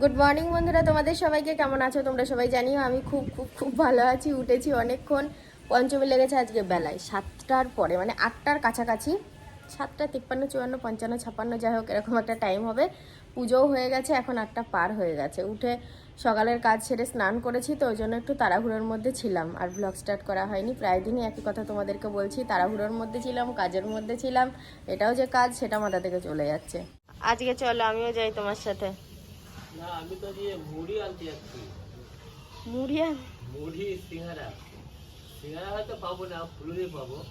Good morning বন্ধুরা। তোমাদের সবাইকে কেমন আছো? তোমরা সবাই জানিও, আমি খুব খুব খুব ভালো আছি, উঠেছি অনেকক্ষণ। পঞ্চমী লেগেছে আজকে বেলায়, সাতটার পরে মানে আটটার কাছাকাছি। সাতটা তিপ্পান্ন, চুয়ান্ন, পঞ্চান্ন, ছাপ্পান্ন, যাই হোক, এরকম একটা টাইম হবে। পুজোও হয়ে গেছে, এখন আটটা পার হয়ে গেছে। উঠে সকালের কাজ সেরে স্নান করেছি, তো ওই জন্য একটু তাড়াহুড়োর মধ্যে ছিলাম। আর ব্লগ স্টার্ট করা হয়নি, প্রায় দিনই একই কথা তোমাদেরকে বলছি, তাড়াহুড়োর মধ্যে ছিলাম, কাজের মধ্যে ছিলাম। এটাও যে কাজ, সেটা মাথা থেকে চলে যাচ্ছে। আজকে চলো, আমিও যাই তোমার সাথে। না আমি তো দিয়ে মুড়ি আনতে যাচ্ছি। মুড়ি আন- মুড়ি সিঙ্গারা। সিঙ্গারা হয়তো পাবো না ফুলুরি পাবো।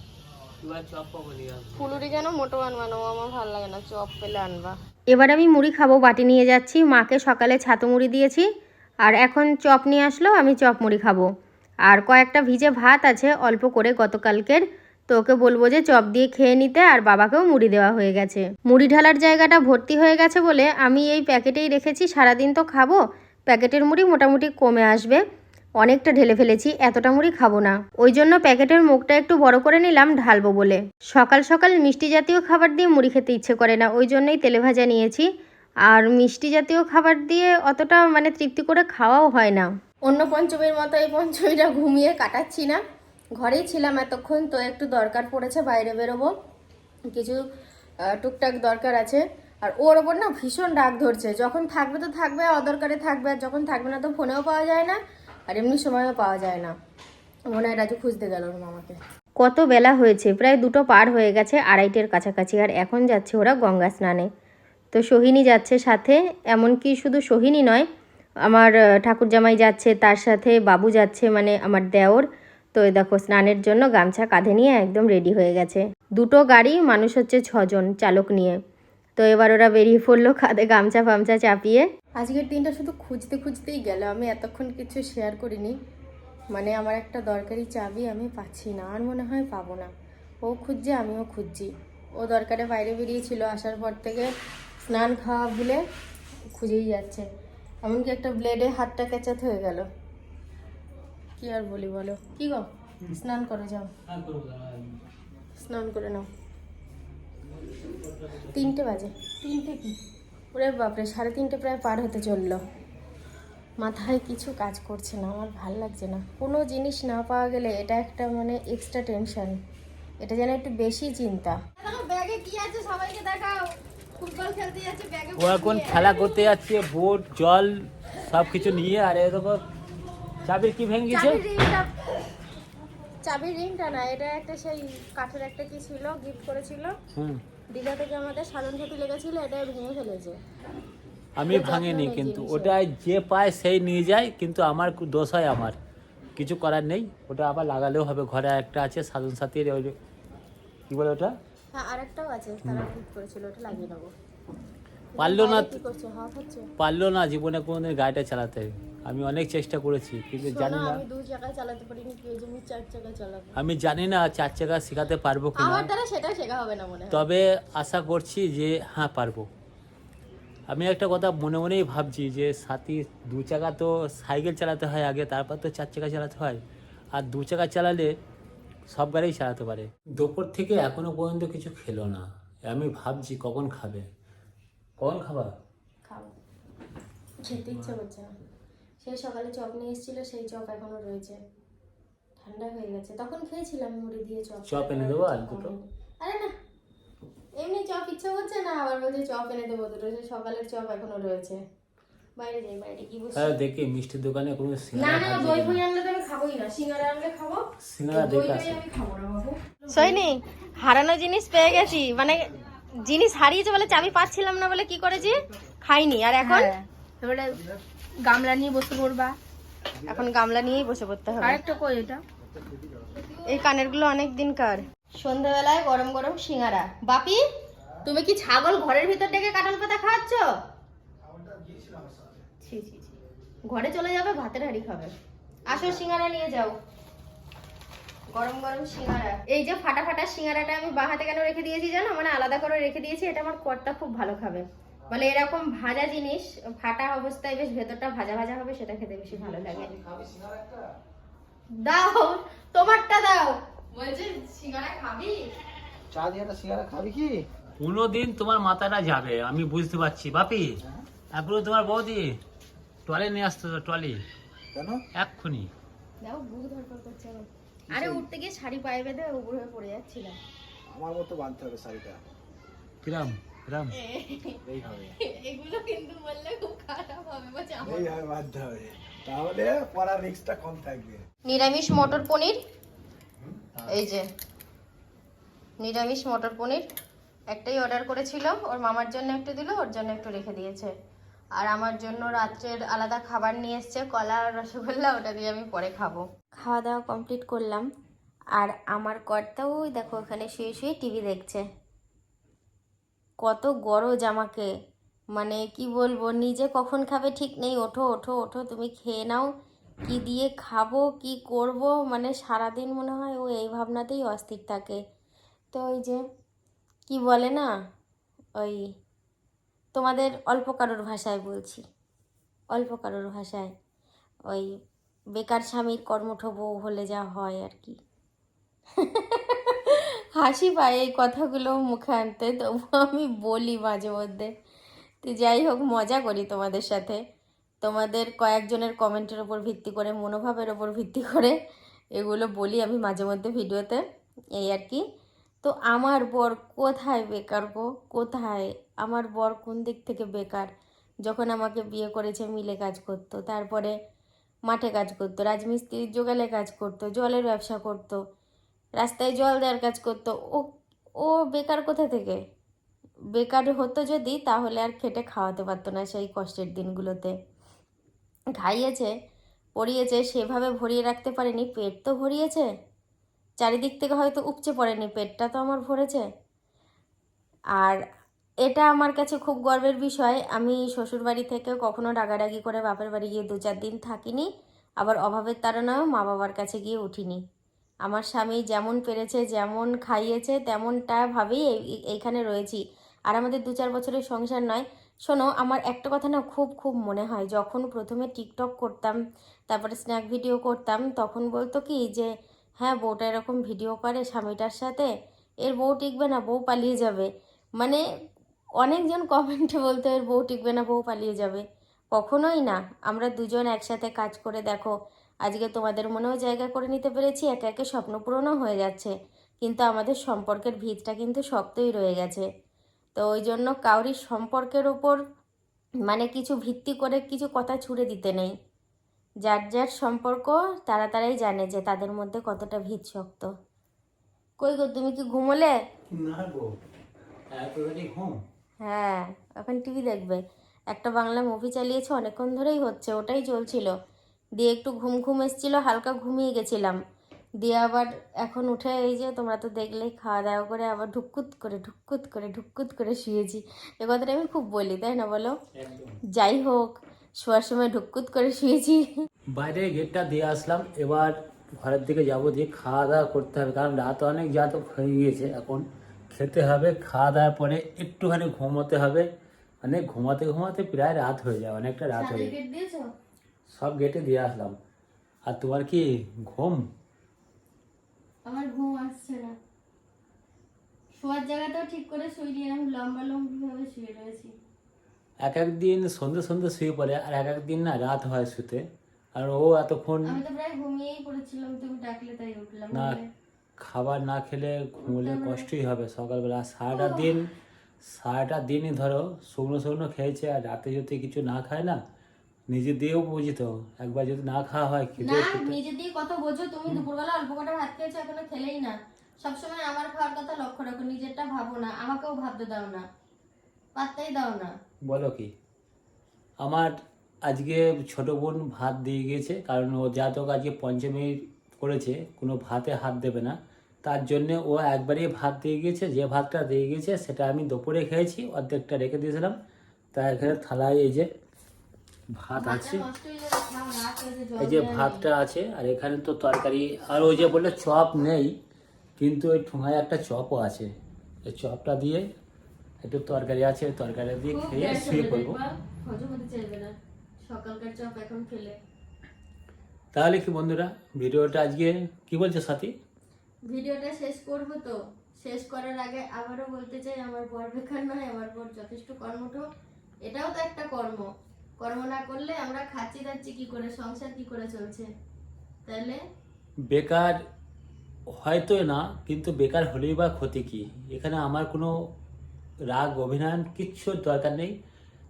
কিংবা চপ পাবো নিয়ে আসব। ফুলুরি কেন মোটো আনবানো আমার ভালো লাগে না চপ পেলে আনবা। এবার আমি মুড়ি খাব বাটি নিয়ে যাচ্ছি। মাকে সকালে ছাতু মুড়ি দিয়েছি। আর এখন চপ নিয়ে আসলো আমি চপ মুড়ি খাব। আর কয়েকটা ভিজে ভাত আছে অল্প করে গতকালকের। তো ওকে বলব যে চপ দিয়ে খেয়ে নিতে আর বাবাকেও মুড়ি দেওয়া হয়ে গেছে। মুড়ি ঢালার জায়গাটা ভর্তি হয়ে গেছে বলে আমি এই প্যাকেটেই রেখেছি, সারাদিন তো খাব। প্যাকেটের মুড়ি মোটামুটি কমে আসবে। অনেকটা ঢেলে ফেলেছি, এতটা মুড়ি খাব না। ওই জন্য প্যাকেটের মুখটা একটু বড় করে নিলাম ঢালবো বলে। সকাল সকাল মিষ্টি জাতীয় খাবার দিয়ে মুড়ি খেতে ইচ্ছে করে না, ওই জন্যই তেলে ভাজা নিয়েছি। আর মিষ্টি জাতীয় খাবার দিয়ে অতটা মানে তৃপ্তি করে খাওয়াও হয় না। অন্য পঞ্চমীর মতো এই পঞ্চমীটা ঘুমিয়ে কাটাচ্ছি না। ঘরেই ছিলাম এতক্ষণ, তো একটু দরকার পড়েছে, বাইরে বেরোবো। কিছু টুকটাক দরকার আছে। আর ওর ওপর না ভীষণ রাগ ধরছে। যখন থাকবে তো থাকবে অদরকারে থাকবে, আর যখন থাকবে না তো ফোনেও পাওয়া যায় না, আর এমনি সময়ও পাওয়া যায় না। মনে হয় রাজু খুঁজতে গেল ওর মামাকে। কত বেলা হয়েছে, প্রায় দুটো পার হয়ে গেছে আড়াইটের কাছাকাছি, আর এখন যাচ্ছে ওরা গঙ্গা স্নানে। তো সোহিনী যাচ্ছে সাথে, এমনকি শুধু সোহিনী নয়, আমার ঠাকুর জামাই যাচ্ছে, তার সাথে বাবু যাচ্ছে মানে আমার দেওর। তো এই দেখো স্নানের জন্য গামছা কাঁধে নিয়ে একদম রেডি হয়ে গেছে। দুটো গাড়ি, মানুষ হচ্ছে ছজন চালক নিয়ে। তো এবার ওরা বেরিয়ে পড়ল কাঁধে গামছা ফামছা চাপিয়ে। আজকের দিনটা শুধু খুঁজতে খুঁজতেই গেল। আমি এতক্ষণ কিছু শেয়ার করিনি। মানে আমার একটা দরকারি চাবি আমি পাচ্ছি না, আর মনে হয় পাবো না। ও খুঁজছে, আমিও খুঁজছি। ও দরকারে বাইরে বেরিয়েছিল, আসার পর থেকে স্নান খাওয়া ভুলে খুঁজেই যাচ্ছে। এমনকি একটা ব্লেডে হাতটা কেচাতে হয়ে গেল। কি আর বলি বলো? কি গো? স্নান করে যাও। স্নান করে নাও। তিনটে বাজে। তিনটে কি? ওরে বাপরে সাড়ে তিনটে প্রায় পার হতে চলল। মাথায় কিছু কাজ করছে না আমার ভালো লাগছে না। কোনো জিনিস না পাওয়া গেলে এটা একটা মানে এক্সট্রা টেনশন এটা যেন একটু বেশি চিন্তা। ব্যাগে কি আছে সবাইকে দেখাও। ফুটবল খেলতে যাচ্ছে ব্যাগে ও এখন খেলা করতে যাচ্ছে বোট জল সব কিছু নিয়ে আর এরকম চাবি কি ভেঙে গেছে চাবির রিংটা না এটা একটা সেই কাঠের একটা কি ছিল গিফট করেছিল। হুম। দীঘা থেকে আমাদের সাধন সাথী লেগেছিল এটা ভেঙে ফেলেছে। আমি ভাঙিনি কিন্তু ওটা যে পায় সেই নিয়ে যায় কিন্তু আমার দোষ হয় আমার। কিছু করার নেই ওটা আবার লাগালেও হবে ঘরে একটা আছে সাধন সাথীর ওই কি বলে ওটা? হ্যাঁ আরেকটাও আছে তারা গিফট করেছিল ওটা লাগিয়ে নেব। পারল না কি পারল না জীবনে কোনোদিন গাড়িটা চালাতে। আমি অনেক চেষ্টা করেছি কিন্তু জানি না আমি কি জানি না চার চাকা শেখাতে পারব কিনা। আমার সেটা শেখা হবে না মনে তবে আশা করছি যে হ্যাঁ পারব। আমি একটা কথা মনে মনেই ভাবছি যে সাথী দু চাকা তো সাইকেল চালাতে হয় আগে তারপর তো চার চাকা চালাতে হয়। আর দু চাকা চালালে সব গাড়িই চালাতে পারে। দুপুর থেকে এখনও পর্যন্ত কিছু খেলো না। আমি ভাবছি কখন খাবে। কখন খাবা? খাব। খেতে ইচ্ছে করছে না সেই সকালে চপ নিয়ে এসেছিল সেই চপ এখনও রয়েছে। ঠান্ডা হয়ে গেছে। তখন খেয়েছিলাম মুড়ি দিয়ে চপ। চপ এনে দেবো আর দুটো? আরে না। এমনি চপ ইচ্ছে করছে না আবার বলছে চপ এনে দেবো দুটো। সেই সকালের চপ এখনও রয়েছে। বাইরে যাই বাইরে কি বসে। তাহলে দেখি মিষ্টির দোকানে কোনো না সিঙ্গারা না দই ফই আনলে তো আমি খাবোই না। সিঙ্গারা আনলে খাব। সিঙ্গারা দই দেখে আমি খাব না বাবু। সইনি হারানো জিনিস পেয়ে গেছি। মানে জিনিস হারিয়েছে বলে চাবি পাচ্ছিলাম না বলে কি করেছি? খাইনি। আর এখন? এবারে গামলা নিয়ে বসে পড়বা। এখন গামলা নিয়েই বসে পড়তে হবে। আরেকটা কই এটা? এই কানেরগুলো অনেক দিনকার। সন্ধ্যাবেলায় গরম গরম সিঙ্গারা। বাপি তুমি কি ছাগল ঘরের ভিতর ডেকে কাঁঠাল পাতা খাওয়াচ্ছ? ঘরে চলে যাবে ভাতের হাড়ি খাবে। আসো সিঙ্গারা নিয়ে যাও। গরম গরম সিঙ্গারা। এই যে ফাটা ফাটা সিঙ্গারাটা আমি বাঁ হাতে কেন রেখে দিয়েছি জানো? মানে আলাদা করে রেখে দিয়েছি এটা আমার কর্তা খুব ভালো খাবে। বলে এরকম ভাজা জিনিস ফাটা অবস্থায় বেশ ভেতরটা ভাজা ভাজা হবে সেটা খেতে বেশি ভালো লাগে। দাও তোমারটা দাও। বলছে সিঙ্গারা খাবি? চা দিয়ে একটা সিঙ্গারা খাবি কি? কোনোদিন তোমার মাথাটা যাবে আমি বুঝতে পারছি। বাপি এরপরে তোমার বৌদি ট্রলি নিয়ে আসতো তো ট্রলি। কেন? এক্ষুনি। দেখো বুক ধরপড় করছে। আরে উঠতে গিয়ে শাড়ি পায়ে বেঁধে উপর হয়ে পড়ে যাচ্ছিলাম। আমার মতো বাঁধতে হবে শাড়িটা। কিরাম কিরাম। এইভাবে এগুলো কিন্তু বললে খুব খারাপ হবে বলছে আমার এইভাবে বাঁধতে হবে। তাহলে পড়ার রিস্কটা কম থাকবে। নিরামিষ মটর পনির? এই যে। নিরামিষ মটর পনির। একটাই অর্ডার করেছিল ওর মামার জন্য একটু দিল ওর জন্য একটু রেখে দিয়েছে। আর আমার জন্য রাত্রের আলাদা খাবার নিয়ে এসছে, কলা আর রসগোল্লা, ওটা দিয়ে আমি পরে খাব। খাওয়া দাওয়া কমপ্লিট করলাম। আর আমার কর্তাও দেখো ওখানে শুয়ে শুয়ে টিভি দেখছে। কত গরজ আমাকে। মানে কি বলব, নিজে কখন খাবে ঠিক নেই, ওঠো ওঠো ওঠো, তুমি খেয়ে নাও, কি দিয়ে খাব, কি করব মানে সারাদিন মনে হয় ও এই ভাবনাতেই অস্থির থাকে। তো ওই যে, কি বলে না, ওই তোমাদের অল্প কারোর ভাষায় বলছি। অল্প কারোর ভাষায়। ওই বেকার স্বামীর কর্মঠ বউ হলে যা হয় আর কি। হাসি পায় এই কথাগুলো মুখে আনতে তবু আমি বলি মাঝে মধ্যে। তো যাই হোক, মজা করি তোমাদের সাথে। তোমাদের কয়েকজনের কমেন্টের ওপর ভিত্তি করে, মনোভাবের ওপর ভিত্তি করে এগুলো বলি আমি মাঝে মধ্যে ভিডিওতে, এই আর কি। তো আমার বর কোথায় বেকার গো? কোথায়? আমার বর কোন দিক থেকে বেকার? যখন আমাকে বিয়ে করেছে, মিলে কাজ করতো। তারপরে মাঠে কাজ করতো রাজমিস্ত্রির জোগালে কাজ করতো, জলের ব্যবসা করতো, রাস্তায় জল দেওয়ার কাজ করতো। ও ও বেকার কোথা থেকে? বেকার হতো যদি, তাহলে আর খেটে খাওয়াতে পারতো না সেই কষ্টের দিনগুলোতে। খাইয়েছে, পড়িয়েছে, সেভাবে ভরিয়ে রাখতে পারেনি, পেট তো ভরিয়েছে। চারিদিক থেকে হয়তো উপচে পড়েনি, পেটটা তো আমার ভরেছে। আর এটা আমার কাছে খুব গর্বের বিষয়। আমি শ্বশুরবাড়ি থেকে কখনো রাগারাগি করে বাপের বাড়ি গিয়ে দু চার দিন থাকিনি, আবার অভাবের তাড়নায়ও মা বাবার কাছে গিয়ে উঠিনি। আমার স্বামী যেমন পেরেছে, যেমন খাইয়েছে, তেমনটা ভাবেই এই- এইখানে রয়েছি। আর আমাদের দু চার বছরের সংসার নয়। শোনো, আমার একটা কথা না খুব খুব মনে হয়। যখন প্রথমে টিকটক করতাম, তারপরে স্ন্যাক ভিডিও করতাম, তখন বলতো কি যে হ্যাঁ বউটা এরকম ভিডিও করে স্বামীটার সাথে, এর বউ টিকবে না, বউ পালিয়ে যাবে। মানে অনেকজন কমেন্টে বলতো, এর বউ টিকবে না, বউ পালিয়ে যাবে। কখনোই না। আমরা দুজন একসাথে কাজ করে দেখো, আজকে তোমাদের মনেও জায়গা করে নিতে পেরেছি, একে একে স্বপ্ন পূরণও হয়ে যাচ্ছে। কিন্তু আমাদের সম্পর্কের ভিতটা কিন্তু শক্তই রয়ে গেছে। তো ওই জন্য কাউরি সম্পর্কের ওপর মানে কিছু ভিত্তি করে কিছু কথা ছুড়ে দিতে নেই। যার যার সম্পর্ক, তারা তারাই জানে যে তাদের মধ্যে কতটা ভিত শক্ত। কই গো, তুমি কি ঘুমোলে? না গো ঘুম। হ্যাঁ এখন টিভি দেখবে। একটা বাংলা মুভি চালিয়েছে অনেকক্ষণ ধরেই হচ্ছে ওটাই চলছিল। দিয়ে একটু ঘুম ঘুম এসেছিল হালকা ঘুমিয়ে গেছিলাম। দিয়ে আবার এখন উঠে এই যে তোমরা তো দেখলেই খাওয়া দাওয়া করে আবার ঢুকুত করে ঢুকুত করে ঢুকুত করে শুয়েছি। এ কথাটা আমি খুব বলি তাই না বলো? যাই হোক শোয়ার সময় ঢুকুত করে শুয়েছি। বাইরে গেটটা দিয়ে আসলাম এবার ঘরের দিকে যাব দিয়ে খাওয়া দাওয়া করতে হবে কারণ রাত অনেক যা তো হয়ে গিয়েছে এখন। খেতে হবে খাওয়া দাওয়ার পরে একটুখানি ঘুমোতে হবে। মানে ঘুমাতে ঘুমাতে প্রায় রাত হয়ে যায় অনেকটা রাত হয়ে যায়। সব গেটে দিয়ে আসলাম। আর তোমার কি ঘুম? আমার ঘুম আসছে না। শোয়ার জায়গাটাও ঠিক করে শুইনি লম্বা লম্বি ভাবে শুয়ে রয়েছি। এক এক দিন সন্ধ্যে সন্ধ্যে শুয়ে পড়ে আর এক এক দিন না রাত হয় শুতে। আর ও এতক্ষণ আমি তো প্রায় ঘুমিয়েই পড়েছিলাম তুমি ডাকলে তাই উঠলাম। না খাবার না খেলে ঘুমলে কষ্টই হবে। সকালবেলা সারাটা দিন সারাটা দিনই ধরো শুকনো শুকনো খেয়েছে আর রাতে যদি কিছু না খায় না নিজে দিয়েও বুঝি তো একবার যদি না খাওয়া হয় খিদে না নিজে দিয়ে কত বোঝো তুমি। দুপুরবেলা অল্প কটা ভাত খেয়েছো এখনও খেলেই না। সবসময় আমার খাওয়ার কথা লক্ষ্য রাখো নিজেরটা ভাবো না। আমাকেও ভাবতে দাও না। পাত্তাই দাও না। বলো কি? আমার আজকে ছোট বোন ভাত দিয়ে গিয়েছে কারণ ও যা তোকে আজকে পঞ্চমী করেছে কোনো ভাতে হাত দেবে না। তার জন্য ও একবারই ভাত দিয়ে গিয়েছে যে ভাতটা দিয়ে গিয়েছে সেটা আমি দুপুরে খেয়েছি অর্ধেকটা রেখে দিয়েছিলাম। তা এখানে থালায় এই যে ভাত আছে। এই যে ভাতটা আছে আর এখানে তো তরকারি আর ওই যে বললে চপ নেই কিন্তু ওই ঠোঙায় একটা চপও আছে। এই চপটা দিয়ে একটু তরকারি আছে তরকারি দিয়ে খেয়ে শুয়ে পড়ব। সকালকার চপ এখন খেলে। তাহলে কি বন্ধুরা ভিডিওটা আজকে কি বলছো সাথী? ভিডিওটা শেষ করব তো। শেষ করার আগে আবারও বলতে চাই আমার বর বেকার নয় আমার বর যথেষ্ট কর্মঠ। এটাও তো একটা কর্ম। কর্ম না করলে আমরা খাচ্ছি দাচ্ছি কি করে সংসার কি করে চলছে? তাহলে বেকার হয়তো না কিন্তু বেকার হলেই বা ক্ষতি কি? এখানে আমার কোনো রাগ অভিনয় কিচ্ছু দরকার নেই।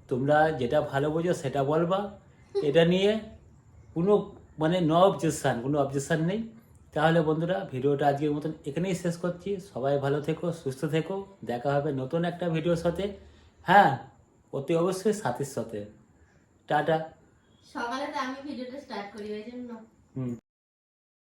তোমরা যেটা ভালো বোঝো সেটা বলবা। এটা নিয়ে কোনো মানে নো অবজেকশান কোনো অবজেকশান নেই। তাহলে বন্ধুরা ভিডিওটা আজকের মতন এখানেই শেষ করছি। সবাই ভালো থেকো সুস্থ থেকো। দেখা হবে নতুন একটা ভিডিওর সাথে। হ্যাঁ অতি অবশ্যই সাথীর সাথে। টাটা। সকালে তো আমি ভিডিওটা স্টার্ট করি হুম।